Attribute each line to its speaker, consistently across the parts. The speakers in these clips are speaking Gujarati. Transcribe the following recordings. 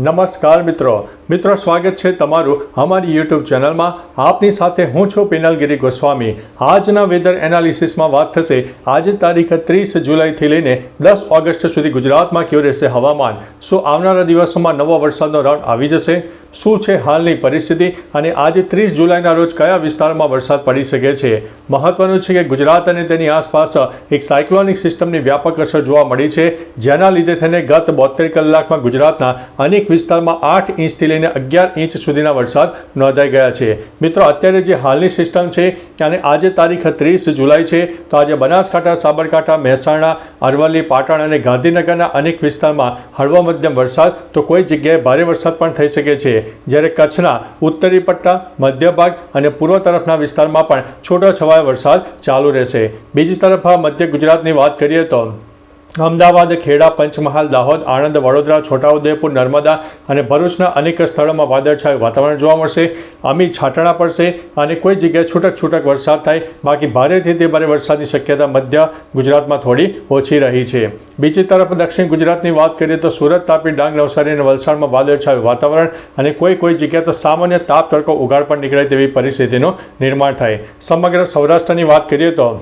Speaker 1: નમસ્કાર મિત્રો. મિત્રો, સ્વાગત છે તમારું અમારી યુટ્યુબ ચેનલમાં. આપની સાથે હું છું પિનલગીરી ગોસ્વામી. આજના વેધર એનાલિસિસમાં વાત થશે. આજે તારીખ ત્રીસ જુલાઈથી લઈને દસ ઓગસ્ટ સુધી ગુજરાતમાં કેવું રહેશે હવામાન? શું આવનારા દિવસોમાં નવો વરસાદનો રાઉન્ડ આવી જશે? શું છે હાલની પરિસ્થિતિ અને આજે ત્રીસ જુલાઈના રોજ કયા વિસ્તારમાં વરસાદ પડી શકે છે? મહત્વનું છે કે ગુજરાત અને તેની આસપાસ એક સાયક્લોનિક સિસ્ટમની વ્યાપક અસર જોવા મળી છે, જેના લીધે થઈને ગત બોતેર કલાકમાં ગુજરાતના અનેક વિસ્તારમાં આઠ ઇંચથી લઈને અગિયાર ઇંચ સુધીના વરસાદ નોંધાઈ ગયા છે. મિત્રો, અત્યારે જે હાલની સિસ્ટમ છે અને આજે તારીખ ત્રીસ જુલાઈ છે, તો આજે બનાસકાંઠા, સાબરકાંઠા, મહેસાણા, અરવલ્લી, પાટણ અને ગાંધીનગરના અનેક વિસ્તારમાં હળવો મધ્યમ વરસાદ, તો કોઈ જગ્યાએ ભારે વરસાદ પણ થઈ શકે છે. જ્યારે કચ્છના ઉત્તરી પટ્ટા, મધ્ય ભાગ અને પૂર્વ તરફના વિસ્તારમાં પણ છૂટોછવાયો વરસાદ ચાલુ રહેશે. બીજી તરફ મધ્ય ગુજરાતની વાત કરીએ તો અમદાવાદ, ખેડા, પંચમહાલ, દાહોદ, આણંદ, વડોદરા, છોટાઉદેપુર, નર્મદા અને ભરૂચના અનેક સ્થળોમાં વાદળછાયું વાતાવરણ જોવા મળશે. અમી છાંટણા પડશે અને કોઈ જગ્યાએ છૂટક છૂટક વરસાદ થાય. બાકી ભારેથી તે ભારે વરસાદની શક્યતા મધ્ય ગુજરાતમાં થોડી ઓછી રહી છે. બીજી તરફ દક્ષિણ ગુજરાતની વાત કરીએ તો સુરત તાપી ડાંગ, નવસારી અને વલસાડમાં વાદળછાયું વાતાવરણ અને કોઈ કોઈ જગ્યાએ તો સામાન્ય તાપ તડકો ઉગાડ પણ નીકળે તેવી પરિસ્થિતિનું નિર્માણ થાય. સમગ્ર સૌરાષ્ટ્રની વાત કરીએ તો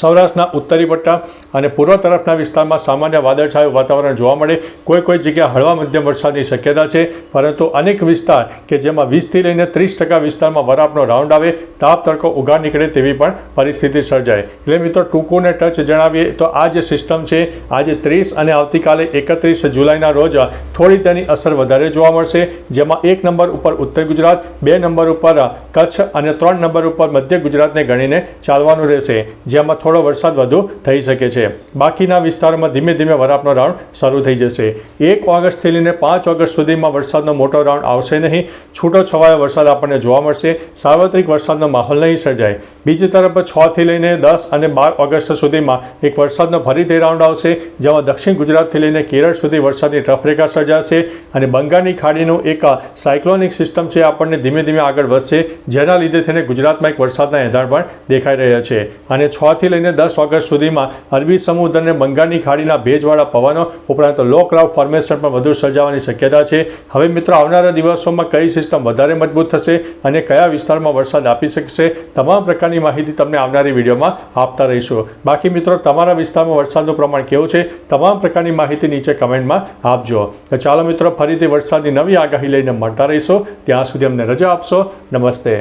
Speaker 1: સૌરાષ્ટ્રના ઉત્તરી પટ્ટા અને પૂર્વ તરફના વિસ્તારમાં સામાન્ય વાદળછાયું વાતાવરણ જોવા મળે. કોઈ કોઈ જગ્યા હળવા મધ્યમ વરસાદની શક્યતા છે, પરંતુ અનેક વિસ્તાર કે જેમાં વીસથી લઈને ત્રીસ ટકા વિસ્તારમાં વરાપનો રાઉન્ડ આવે, તાપ, તડકો ઉગાડ નીકળે તેવી પણ પરિસ્થિતિ સર્જાય. એટલે મિત્રો, ટૂંકુને ટચ જણાવીએ તો આ જે સિસ્ટમ છે, આજે ત્રીસ અને આવતીકાલે એકત્રીસ જુલાઈના રોજ થોડી તેની અસર વધારે જોવા મળશે. જેમાં એક નંબર ઉપર ઉત્તર ગુજરાત, બે નંબર ઉપર કચ્છ અને ત્રણ નંબર ઉપર મધ્ય ગુજરાતને ગણીને ચાલવાનું રહેશે. જેમાં થોડો વરસાદ વધુ થઈ શકે છે. બાકીના વિસ્તારોમાં ધીમે ધીમે વરાપનો રાઉન્ડ શરૂ થઈ જશે. એક ઓગસ્ટથી લઈને પાંચ ઓગસ્ટ સુધીમાં વરસાદનો મોટો રાઉન્ડ આવશે નહીં. છૂટો છવાયો વરસાદ આપણને જોવા મળશે. સાર્વત્રિક વરસાદનો માહોલ નહીં સર્જાય. બીજી તરફ છથી લઈને દસ અને બાર ઓગસ્ટ સુધીમાં એક વરસાદનો ફરીથી રાઉન્ડ આવશે, જેમાં દક્ષિણ ગુજરાતથી લઈને કેરળ સુધી વરસાદની ટફરેખા સર્જાશે અને બંગાળની ખાડીનું એક સાયક્લોનિક સિસ્ટમ છે આપણને ધીમે ધીમે આગળ વધશે, જેના લીધે થઈને ગુજરાતમાં એક વરસાદના એંધાણ પણ દેખાઈ રહ્યા છે. અને છ થી લઈને દસ ઓગસ્ટ સુધીમાં અરબી સમુદ્ર અને બંગાળની ખાડીના ભેજવાળા પવનો ઉપરાંત લો ક્લાઉડ ફોર્મેશન પણ વધુ સર્જાવાની શક્યતા છે. હવે મિત્રો, આવનારા દિવસોમાં કઈ સિસ્ટમ વધારે મજબૂત થશે અને કયા વિસ્તારમાં વરસાદ આપી શકશે, તમામ પ્રકારની માહિતી તમને આવનારી વિડીયોમાં આપતા રહીશું. બાકી મિત્રો, તમારા વિસ્તારમાં વરસાદનું પ્રમાણ કેવું છે, તમામ પ્રકારની માહિતી નીચે કમેન્ટમાં આપજો. તો ચાલો મિત્રો, ફરીથી વરસાદની નવી આગાહી લઈને મળતા રહીશું. ત્યાં સુધી અમને રજા આપશો. નમસ્તે.